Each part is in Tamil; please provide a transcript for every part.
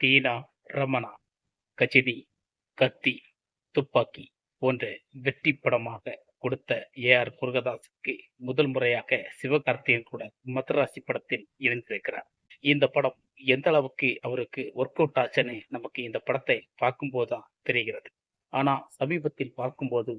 தீனா ரமணா கஜினி கத்தி துப்பாக்கி போன்ற வெற்றி படமாக கொடுத்த ஏ ஆர் முருகதாஸுக்கு முதல் முறையாக சிவகார்த்திகன் கூட மதராசி படத்தில் இணைந்திருக்கிறார். இந்த படம் எந்த அளவுக்கு அவருக்கு ஒர்க் அவுட் ஆச்சுன்னு நமக்கு இந்த படத்தை பார்க்கும்போது தான் தெரிகிறது. ஆனா சமீபத்தில் பார்க்கும்போது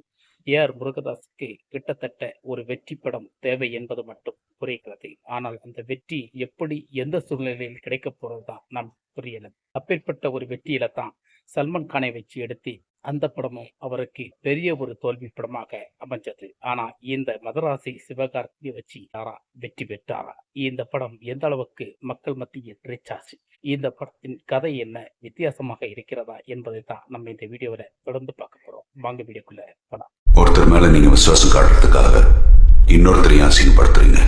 ஏ ஆர் முருகதாஸுக்கு கிட்டத்தட்ட ஒரு வெற்றி படம் தேவை என்பது மட்டும் புரிகிறது ஆனால் அந்த வெற்றி எப்படி எந்த சூழ்நிலையில் கிடைக்கப் போறதுதான் நாம் புரியல. அப்பேற்பட்ட ஒரு வெற்றியில தான் சல்மான் கானை வச்சு எடுத்து அந்த படமும் அவருக்கு பெரிய ஒரு தோல்வி படமாக அமைஞ்சது. ஆனா இந்த மதராசி சிவகார்த்தியை வச்சு யாரா வெற்றி பெற்றாரா? இந்த படம் எந்த அளவுக்கு மக்கள் மத்தியில் ரீச் ஆச்சு? இந்த படத்தின் கதை என்ன? வித்தியாசமாக இருக்கிறதா? என்பதை தான் நம்ம இந்த வீடியோவில் தொடர்ந்து பார்க்க போறோம். வாங்க வீடியோக்குள்ள படம் ஒருத்தர் மேல நீங்க விசுவாசம் காட்டுறதுக்காக இன்னொருத்தரையும் அசிங்கப்படுத்துறீங்க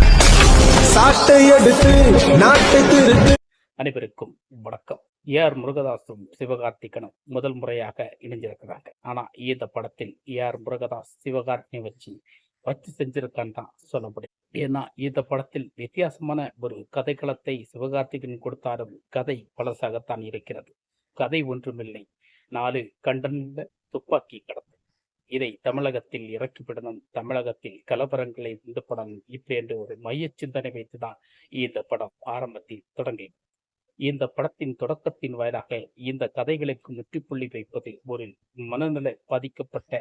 சாட்டை எடுத்து நாட்டை திருத்து அனைவருக்கும் வணக்கம். ஏ. ஆர். முருகதாஸும் சிவகார்த்திகனும் முதல் முறையாக இணைஞ்சிருக்கிறாங்க ஆனா இந்த படத்தில் ஏ. ஆர். முருகதாஸ் சிவகார்த்திகை வச்சு வச்சு செஞ்சிருக்கான்னு தான் சொல்ல முடியும் ஏன்னா இந்த படத்தில் வித்தியாசமான ஒரு கதைக்களத்தை சிவகார்த்திகன் கொடுத்தாலும் கதை பழசாகத்தான் இருக்கிறது. கதை ஒன்றுமில்லை. நாலு கண்டன துப்பாக்கி கடத்தல். இதை தமிழகத்தில் இறக்கிவிடணும் தமிழகத்தில் கலவரங்களை உண்டு படம் இப்படி என்று ஒரு மைய சிந்தனை வைத்துதான் இந்த படம் ஆரம்பத்தில் தொடங்கி இந்த படத்தின் தொடக்கத்தின் வாயிலாக இந்த கதைகளுக்கு முற்றுப்புள்ளி வைப்பது ஒரு மனநிலை பாதிக்கப்பட்ட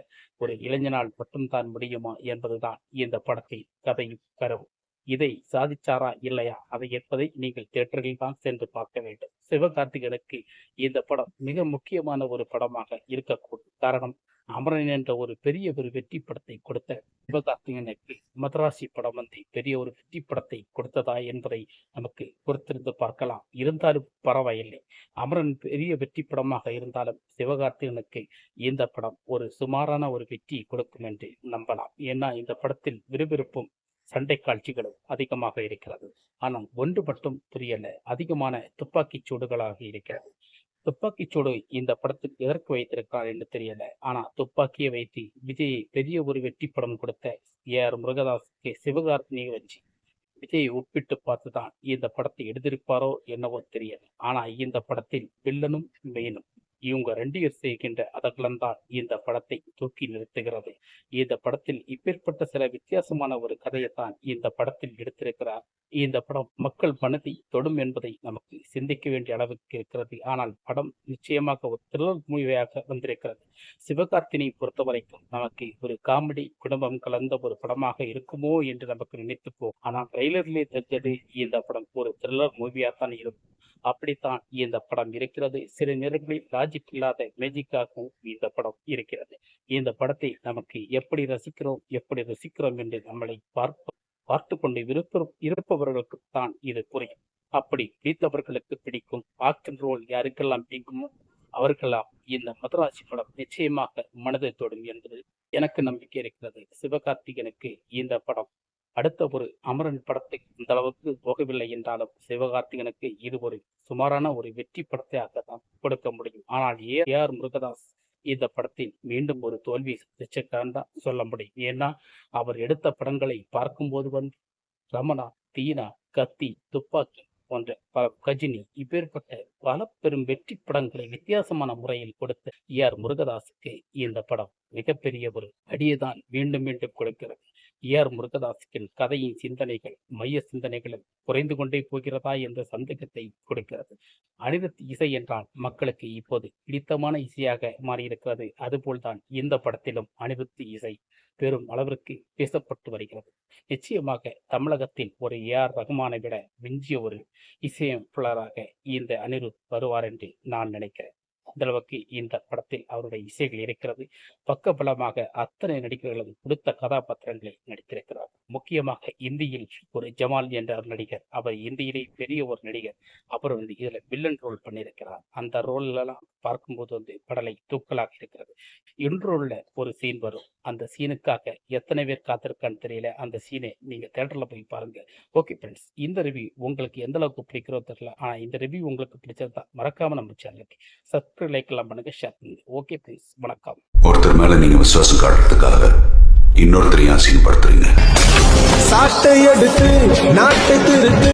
ஒரு இளைஞனால் மட்டும்தான் முடியுமா என்பதுதான் இந்த படத்தின் கதையும் கரவும் இதை சாதிச்சாரா இல்லையா? அதை என்பதை நீங்கள் தேட்டரில் தான் சென்று பார்க்க வேண்டும். சிவகார்த்திகனுக்கு இந்த படம் மிக முக்கியமான ஒரு படமாக இருக்கக்கூடும். காரணம் அமரன் என்ற ஒரு பெரிய ஒரு வெற்றி படத்தை கொடுத்த சிவகார்த்திகனுக்கு மதராசி படம் வந்து பெரிய ஒரு வெற்றி படத்தை கொடுத்ததா என்பதை நமக்கு பொறுத்திருந்து பார்க்கலாம். இருந்தாலும் பரவாயில்லை. அமரன் பெரிய வெற்றி படமாக இருந்தாலும் சிவகார்த்திகனுக்கு இந்த படம் ஒரு சுமாரான ஒரு வெற்றி கொடுக்கும் என்று நம்பலாம். ஏன்னா இந்த படத்தில் விறுவிறுப்பும் சண்டை காட்சிகளும் அதிகமாக இருக்கிறது. ஆனால் ஒன்று மட்டும் புரியல. அதிகமான துப்பாக்கிச் சூடுகளாக இருக்கிறது. துப்பாக்கி சூடு இந்த படத்துக்கு எதற்கு வைத்திருக்கிறார் என்று தெரியல. ஆனா துப்பாக்கியை வைத்து விஜய் பெரிய ஒரு வெற்றி படம் கொடுத்த ஏ ஆர் முருகதாஸுக்கு சிவகார்த்தினியை வச்சு விஜய் ஒப்பிட்டு பார்த்துதான் இந்த படத்தை எடுத்திருப்பாரோ என்னவோ தெரியல. ஆனா இந்த படத்தில் வில்லனும் மெயினும் இவங்க ரெண்டு செய்கின்ற அதகலம்தான் இந்த படத்தை தூக்கி நிறுத்துகிறது. இந்த படத்தில் இப்பேற்பட்ட சில வித்தியாசமான ஒரு கதையைத்தான் இந்த படத்தில் எடுத்திருக்கிறார். இந்த படம் மக்கள் மனதை தொடும் என்பதை நமக்கு சிந்திக்க வேண்டிய அளவுக்கு இருக்கிறது. ஆனால் படம் நிச்சயமாக ஒரு த்ரில்லர் மூவியாக வந்திருக்கிறது. சிவகார்த்தினை பொறுத்தவரைக்கும் நமக்கு ஒரு காமெடி குடும்பம் கலந்த ஒரு படமாக இருக்குமோ என்று நமக்கு நினைத்துப்போம். ஆனால் ட்ரெய்லரிலே தெரிஞ்சது இந்த படம் ஒரு த்ரில்லர் மூவியாகத்தான் இருக்கும். அப்படித்தான் இந்த படம் இருக்கிறது. சில நேரங்களில் லாஜிக் இல்லாத மேஜிக்காகவும் இந்த படம் இருக்கிறது. இந்த படத்தை நமக்கு எப்படி ரசிக்கிறோம் எப்படி ரசிக்கிறோம் என்று நம்மளை பார்ப்ப பார்த்து கொண்டு விருப்ப இருப்பவர்களுக்கு தான் இது புரியும். அப்படி பிடித்தவர்களுக்கு பிடிக்கும் ஆக்ஷன் ரோல் யாருக்கெல்லாம் பிடிக்குமோ அவர்களாம் இந்த மதராசி படம் நிச்சயமாக மனதை தொடும் என்பது எனக்கு நம்பிக்கை இருக்கிறது. சிவகார்த்திகனுக்கு இந்த படம் அடுத்த ஒரு அமரன் படத்தை இந்த அளவுக்கு போகவில்லை என்றாலும் சிவகார்த்திகனுக்கு இது ஒரு சுமாரான ஒரு வெற்றி படத்தையாக தான் கொடுக்க முடியும். ஆனால் ஏ. ஆர். முருகதாஸ் இந்த படத்தில் மீண்டும் ஒரு தோல்வி சந்திச்சிருக்கான்னு தான் சொல்ல முடியும். ஏன்னா அவர் எடுத்த படங்களை பார்க்கும்போது வந்து ரமணா தீனா கத்தி துப்பாக்கி போன்ற பல கஜினி இப்பேற்பட்ட பல பெரும் வெற்றி படங்களை வித்தியாசமான முறையில் கொடுத்த ஏ. ஆர். முருகதாஸுக்கு இந்த படம் மிகப்பெரிய ஒரு அடியைதான் மீண்டும் மீண்டும் கொடுக்கிறது. ஏ ஆர் கதையின் சிந்தனைகள் மைய சிந்தனைகளில் குறைந்து கொண்டே போகிறதா என்ற சந்தேகத்தை கொடுக்கிறது. அனிருத் இசை என்றால் மக்களுக்கு இப்போது பிடித்தமான இசையாக மாறியிருக்கிறது. அதுபோல்தான் இந்த படத்திலும் அனிருத் இசை பெரும் அளவிற்கு பேசப்பட்டு வருகிறது. நிச்சயமாக தமிழகத்தில் ஒரு ஏ ஆர் ரகுமானை விட மிஞ்சிய ஒரு இசையமைப்பாளராக இந்த அனிருத் வருவார் என்று நான் நினைக்கிறேன். அந்த அளவுக்கு இந்த படத்தில் அவருடைய இசைகள் இருக்கிறது. பக்கபலமாக அத்தனை நடிகர்களும் கொடுத்த கதாபாத்திரங்களை நடித்திருக்கிறார். முக்கியமாக இந்தியில் ஒரு ஜமால் என்ற நடிகர் அவர் இந்தியிலே பெரிய ஒரு நடிகர் அவர் வந்து இதுல வில்லன் ரோல் பண்ணியிருக்கிறார். அந்த ரோல்லாம் எல்லாம் பார்க்கும்போது வந்து படலை தூக்கலாக இருக்கிறது. இன்றோல்ல ஒரு சீன் வரும். அந்த சீனுக்காக எத்தனை பேர் காத்திருக்கான்னு தெரியல. அந்த சீனை நீங்க தேட்டர்ல போய் பாருங்க. ஓகே ஃப்ரெண்ட்ஸ் இந்த ரிவ்யூ உங்களுக்கு எந்த அளவுக்கு பிடிக்கிறோ தெரியல. ஆனா இந்த ரிவ்யூ உங்களுக்கு பிடிச்சிருந்தா மறக்காம நம்ம சேனலுக்கு சப்ஸ்கிரைப் லைக் எல்லாம் பண்ணுங்க ஷேர் பண்ணுங்க ஓகே ஃப்ரெண்ட்ஸ் வணக்கம். ஒருத்தர் மேல நீங்க விசுவாசம் காட்டுறதுக்காக இன்னொருத்தரையும் அசிங்கப்படுத்துறீங்க. சாட்டை எடுத்து நாட்டை திருத்து